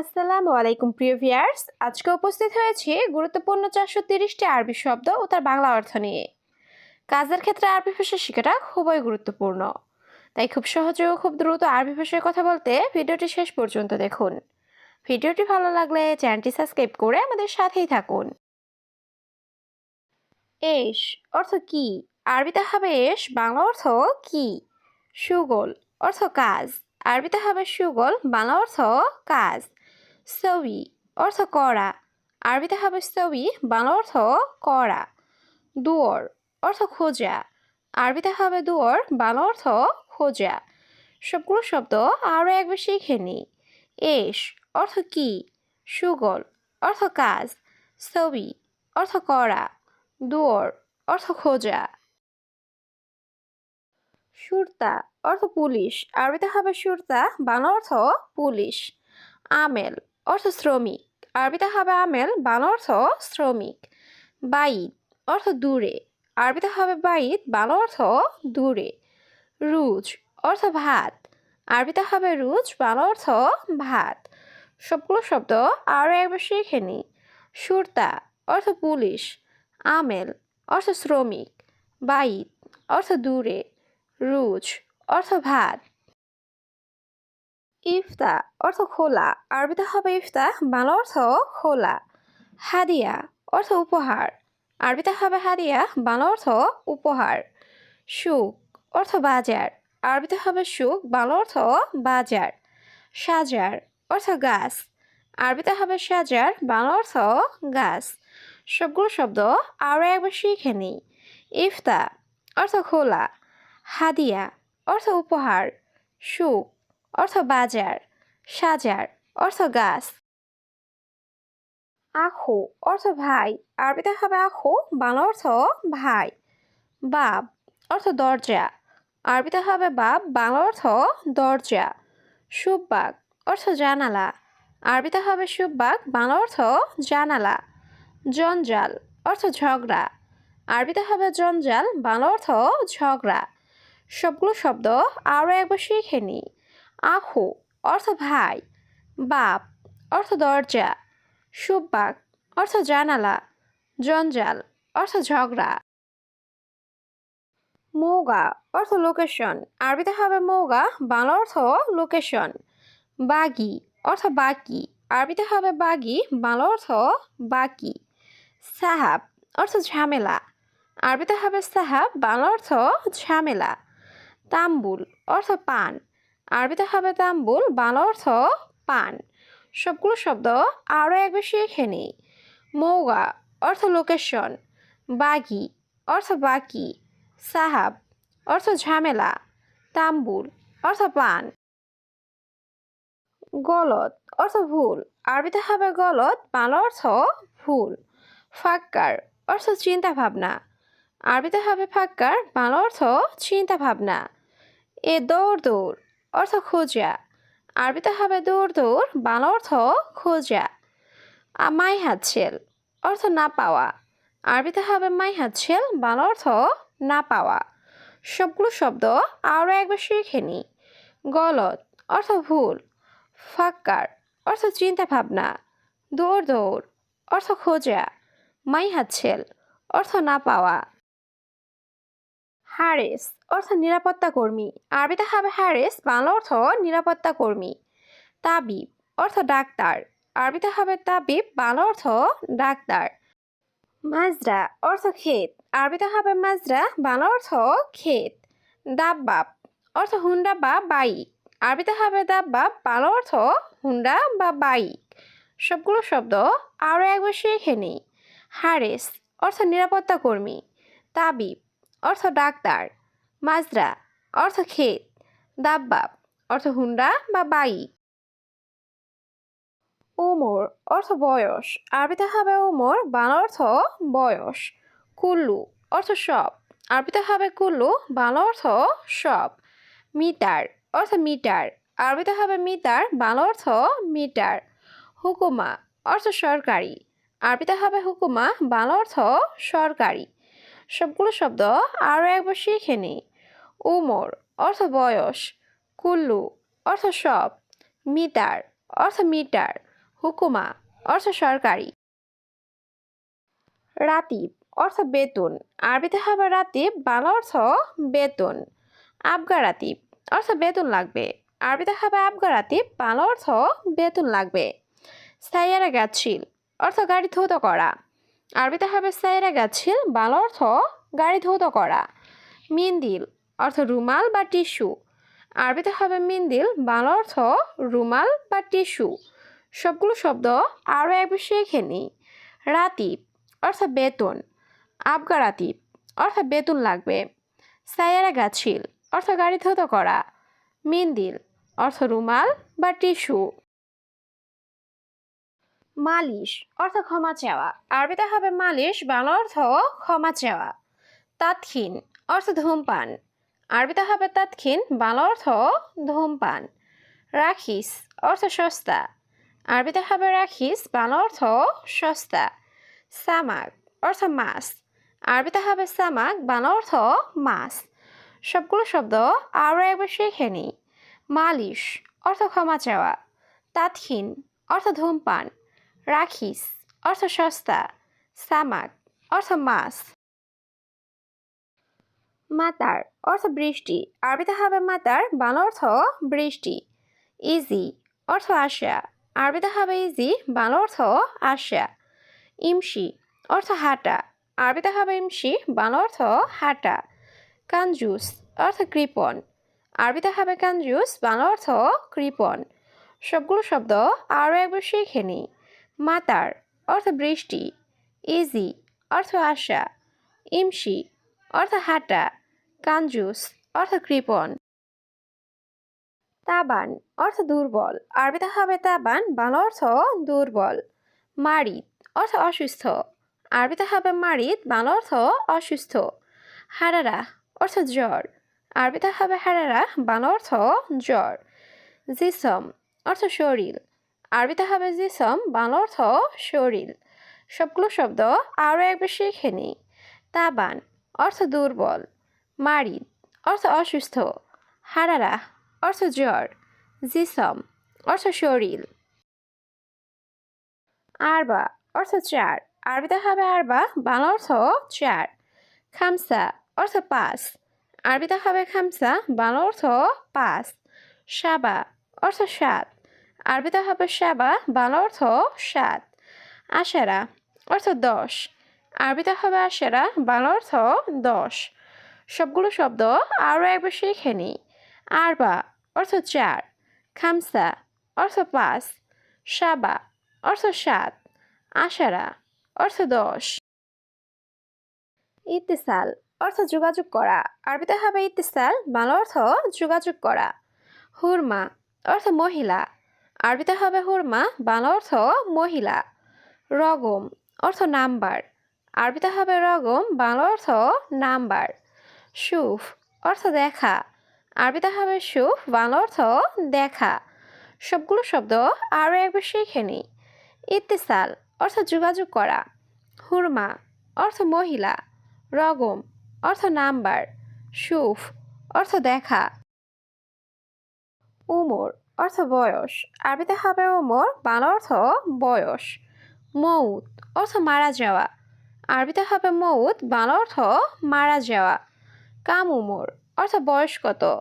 আসসালামু আলাইকুম, প্রিয় ভিয়ার্স আজকে উপস্থিত হয়েছি গুরুত্বপূর্ণ চারশো তিরিশটি আরবি শব্দ ও তার বাংলা অর্থ নিয়ে। কাজের ক্ষেত্রে আরবি ভাষা শেখাটা খুবই গুরুত্বপূর্ণ। তাই খুব সহজে ও খুব দ্রুত আরবি ভাষায় কথা বলতে ভিডিওটি শেষ পর্যন্ত দেখুন। ভিডিওটি ভালো লাগলে চ্যানেলটি সাবস্ক্রাইব করে আমাদের সাথেই থাকুন। এস অর্থ কি? আরবিতে হবে এস, বাংলা অর্থ কি? সুগোল অর্থ কাজ। আরবিতে হবে সুগোল, বাংলা অর্থ কাজ। সবি অর্থ করা আরবিতে হবে সবি বাংলা অর্থ করা দুয়ার অর্থ খোঁজা। আরবিতে হবে দুয়ার বাংলা অর্থ খোঁজা। সবগুলো শব্দ আরও একবার শিখে নিই এস অর্থ কি? সুগল অর্থ কাজ। ছবি অর্থ করা। দুয়ার অর্থ খোঁজা। সুরতা অর্থ পুলিশ। আরবিতে হবে সুরতা, বাংলা অর্থ পুলিশ। আমেল অর্থ শ্রমিক। আরবিতে হবে আমেল, বাংলা অর্থ শ্রমিক। বাইদ, অর্থ দূরে। আরবিতে হবে বাইদ, বাংলা অর্থ দূরে। রুজ, অর্থ ভাত। আরবিতে হবে রুজ, বাংলা অর্থ ভাত। সবগুলো শব্দ আরও একবার শিখে নিই। সুরতা, অর্থ পুলিশ। আমেল, অর্থ শ্রমিক। বাইদ, অর্থ দূরে। রুজ, অর্থ ভাত। ইফতা অর্থ খোলা। আরবিতে হবে ইফতা, বাংলা অর্থ খোলা। হাদিয়া অর্থ উপহার। আরবিতে হবে হাদিয়া, বাংলা অর্থ উপহার। সুখ অর্থ বাজার। আরবিতে হবে সুখ, বাংলা অর্থ বাজার। সাজার অর্থ গাছ। আরবিতে হবে সাজার, বাংলা অর্থ গাছ। সবগুলো শব্দ আরও একবার শিখে নিই ইফতা অর্থ খোলা। হাদিয়া অর্থ উপহার। সুখ অর্থ বাজার, সাজার, অর্থ গাছ। আখু, অর্থ ভাই। আরবিতে হবে আখু, বাংলা অর্থ ভাই। বাব, অর্থ দরজা। আরবিতে হবে বাব, বাংলা অর্থ দরজা। সুব্বাক, অর্থ জানালা। আরবিতে হবে সুব্বাক, বাংলা অর্থ জানালা। জঞ্জাল, অর্থ ঝগড়া। আরবিতে হবে জঞ্জাল, বাংলা অর্থ ঝগড়া। সবগুলো শব্দ আরও একবার শিখে নিই। আখু, অর্থ ভাই, বাপ, অর্থ দরজা, সুব্বাক, অর্থ জানালা, জঞ্জাল, অর্থ ঝগড়া। মৌগা, অর্থ লোকেশন, আরবিতে হবে মৌগা, বাংলা অর্থ লোকেশন। বাগি, অর্থ বাকি, আরবিতে হবে বাগি, বাংলা অর্থ বাকি। সাহাব, অর্থ ঝামেলা, আরবিতে হবে সাহাব, বাংলা অর্থ ঝামেলা। তাম্বুল, অর্থ পান আরবিতে হবে তাম্বুল বাংলা অর্থ পান। সবগুলো শব্দ আরও একবার শিখে নিই। মৌগা, অর্থ লোকেশন। বাগি, অর্থ বাকি। সাহাব, অর্থ ঝামেলা। তাম্বুল, অর্থ পান। গলত অর্থ ভুল। আরবিতে হবে গলত বাংলা অর্থ ভুল। ফাক্কার, অর্থ চিন্তা ভাবনা আরবিতে হবে ফাক্কার, বাংলা অর্থ চিন্তা ভাবনা এ দৌড় দৌড়। অর্থ খোঁজা। আরবিতে হবে দৌড় দৌড় বাংলা অর্থ খোঁজা। মাই হাতছেল অর্থ না পাওয়া। আরবিতে হবে মাই হাতছেল বাংলা অর্থ না পাওয়া। সবগুলো শব্দ আরও একবার শিখে নিই গলত, অর্থ ভুল। ফাক্কার, অর্থ চিন্তা ভাবনা। দৌড় দৌড় অর্থ খোঁজা। মাই হাতছেল অর্থ না পাওয়া। হারেস অর্থ নিরাপত্তা কর্মী। আরবিতে হবে হারেস বাংলা অর্থ নিরাপত্তা কর্মী। তাবিব, অর্থ ডাক্তার। আরবিতে হবে তাবিব, বাংলা অর্থ ডাক্তার। মাজরা, অর্থ ক্ষেত। আরবিতে হবে মাজরা, বাংলা অর্থ ক্ষেত। দাব্বাব, অর্থ হুন্ডা বা বাইক। আরবিতে হবে দাব্বাব, বাংলা অর্থ হুন্ডা বা বাইক। সবগুলো শব্দ আরও একবার শিখে নিই। হারেস অর্থ নিরাপত্তা কর্মী। তাবিব অর্থ ডাক্তার, মাজরা, অর্থ ক্ষেত, দাব্বাব, অর্থ হুন্ডা বা বাইক ওমর অর্থ বয়স। আরবিতে হবে ওমর বাংলা অর্থ বয়স। কুল্লু, অর্থ সব। আরবিতে হবে কুল্লু বাংলা অর্থ সব। মিটার, অর্থ মিটার। আরবিতে হবে মিটার বাংলা অর্থ মিটার। হুকুমা, অর্থ সরকারি। আরবিতে হবে হুকুমা বাংলা অর্থ সরকারি। সবগুলো শব্দ আরও একবার শিখে নিই। উমর, অর্থ বয়স। কুল্লু, অর্থ সব। মিটার অর্থ মিটার। হুকুমা, অর্থ সরকারি। রাতিব, অর্থ বেতন। আরবিতে হবে রাতিব, বাংলা অর্থ বেতন। আবগা রাতিব, অর্থ বেতন লাগবে। আরবিতে হবে আবগা রাতিব, বাংলা অর্থ বেতন লাগবে। সাইয়ারা গাছিল, অর্থ গাড়ি ধৌত করা। আরবিতে হবে সাইয়ারা গাছিল, বাল অর্থ গাড়ি ধৌত করা। মিন্দিল অর্থ রুমাল বা টিস্যু। আরবিতে হবে মিন্দিল, বাংলা অর্থ রুমাল বা টিস্যু। সবগুলো শব্দ আরও একবার শিখে নিই রাতিব অর্থ বেতন। আবগা রাতিব অর্থ বেতন লাগবে। সাইয়ারা গাছিল অর্থ গাড়ি ধৌত করা। মিন্দিল অর্থ রুমাল বা টিস্যু। মালিশ, অর্থ ক্ষমা চাওয়া। আরবিতে হবে মালিশ, বাংলা অর্থ ক্ষমা চাওয়া। তাৎক্ষীন অর্থ ধূমপান। আরবিতে হবে তাৎক্ষীন বাংলা অর্থ ধূমপান। রাখিস, অর্থ সস্তা। আরবিতে হবে রাখিস, বাংলা অর্থ সস্তা। সামাক অর্থ মাছ। আরবিতে হবে সামাক বাংলা অর্থ মাছ। সবগুলো শব্দ আরও একবার শিখে নিই। মালিশ, অর্থ ক্ষমা চাওয়া। তাৎক্ষীন অর্থ ধূমপান। রাখিস, অর্থ সস্তা। সামাক, অর্থ মাছ। মাতার, অর্থ বৃষ্টি। আরবিতে হবে মাতার, বাংলা অর্থ বৃষ্টি। ইজি, অর্থ আশা আরবিতে হবে ইজি, বাংলা অর্থ আশা ইমসি অর্থ হাঁটা। আরবিতে হবে ইমশি, বাংলা অর্থ হাঁটা। কাঞ্জুস অর্থ কৃপণ। আরবিতে হবে কাঞ্জুস বাংলা অর্থ কৃপণ। সবগুলো শব্দ আরও একবার শিখে নিই। মাতার অর্থ বৃষ্টি ইজি অর্থ আশা ইমসি অর্থ হাঁটা কাঞ্জুস অর্থ কৃপণ তাবান অর্থ দুর্বল, আরবিতে হবে তাবান, বাংলা অর্থ দুর্বল। মারিত অর্থ অসুস্থ, আরবিতে হবে মারিত বাংলা অর্থ অসুস্থ। হারারা, অর্থ জ্বর, আরবিতে হবে হারারা, বাংলা অর্থ জ্বর। জিসম, অর্থ শরীর আরবিতে হবে জিসম বাংলা অর্থ শরীর। সবগুলো শব্দ আরও একবার শিখে নিই। তাবান, অর্থ দুর্বল। মারিদ, অর্থ অসুস্থ। হারারা, অর্থ জ্বর। জিসম, অর্থ শরীর। আরবা, অর্থ চার। আরবিতে হবে আরবা, বাংলা অর্থ চার। খামসা, অর্থ পাঁচ। আরবিতে হবে খামসা, বাংলা অর্থ পাঁচ। সাবা, অর্থ সাত। আরবিতে হবে সাবা, বাংলা অর্থ সাত। আশারা, অর্থ দশ। আরবিতে হবে আশেরা, বাংলা অর্থ দশ। সবগুলো শব্দ আরও একবার শিখে নিই। আরবা, অর্থ চার। খামসা, অর্থ পাঁচ। সাবা, অর্থ সাত। আশারা, অর্থ দশ। ইত্তেসাল, অর্থ যোগাযোগ করা। আরবিতে হবে ইত্তেসাল, বাংলা অর্থ যোগাযোগ করা। হুরমা, অর্থ মহিলা। আরবিতে হবে হুরমা, বাংলা অর্থ মহিলা। রগম অর্থ নাম্বার। আরবিতে হবে রগম, বাংলা অর্থ নাম্বার। সুফ অর্থ দেখা। আরবিতে হবে সুফ, বাংলা অর্থ দেখা। সবগুলো শব্দ আরও একবার শিখে নিই। ইত্তেসাল অর্থ যোগাযোগ করা। হুরমা অর্থ মহিলা। রগম অর্থ নাম্বার। সুফ অর্থ দেখা। উমর অর্থ বয়স। আরবিতে হবে ওমর, বাংলা অর্থ বয়স। মৌত, অর্থ মারা যাওয়া। আরবিতে হবে মৌত, বাংলা অর্থ মারা যাওয়া। কাম উমর, অর্থ বয়স কত?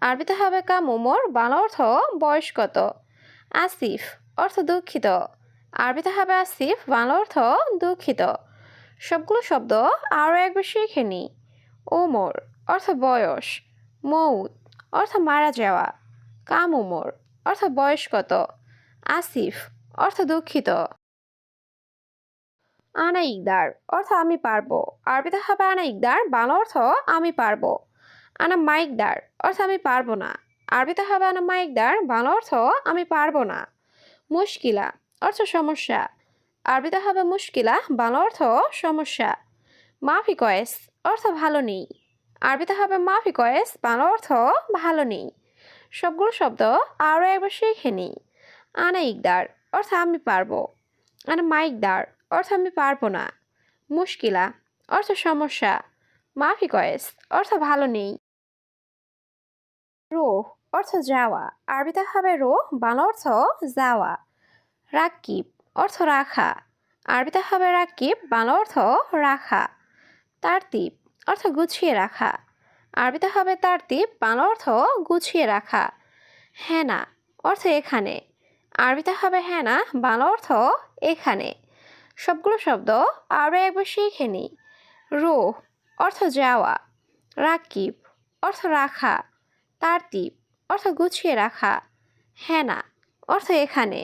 আরবিতে হবে কাম উমর, বাংলা অর্থ বয়স কত? আসিফ, অর্থ দুঃখিত। আরবিতে হবে আসিফ, বাংলা অর্থ দুঃখিত। সবগুলো শব্দ আরও একবার শিখে নিই ওমর, অর্থ বয়স। মৌত, অর্থ মারা যাওয়া। কাম উমর অর্থ বয়স কত? আসিফ অর্থ দুঃখিত। আনা ইকদার অর্থ আমি পারব। আরবিতে হবে আনা ইকদার, বাংলা অর্থ আমি পারব। আনা মাইকদার অর্থ আমি পারব না। আরবিতে হবে আনা মাইকদার বাংলা অর্থ আমি পারব না। মুশকিলা, অর্থ সমস্যা। আরবিতে হবে মুশকিলা, বাংলা অর্থ সমস্যা। মাফি কয়েস, অর্থ ভালো নেই। আরবিতে হবে মাফি কয়েস, বাংলা অর্থ ভালো নেই। সবগুলো শব্দ আরও একবার শিখে নিই। আনা ইকদার, অর্থ আমি পারব। আনা মাইকদার অর্থ আমি পারব না। মুশকিলা, অর্থ সমস্যা। মাফি কয়েস অর্থ ভালো নেই। রোহ, অর্থ যাওয়া। আরবিতে হবে রোহ, বাংলা অর্থ যাওয়া। রাকিব, অর্থ রাখা। আরবিতে হবে রাকিব, বাংলা অর্থ রাখা। তারতিব, অর্থ গুছিয়ে রাখা। আরবিতে হবে তারতিব বাংলা অর্থ গুছিয়ে রাখা। হেনা, অর্থ এখানে। আরবিতে হবে হেনা, বাংলা অর্থ এখানে। সবগুলো শব্দ আরও একবার শিখে নিই রোহ, অর্থ যাওয়া। রাকিব, অর্থ রাখা। তারতিব অর্থ গুছিয়ে রাখা। হেনা, অর্থ এখানে।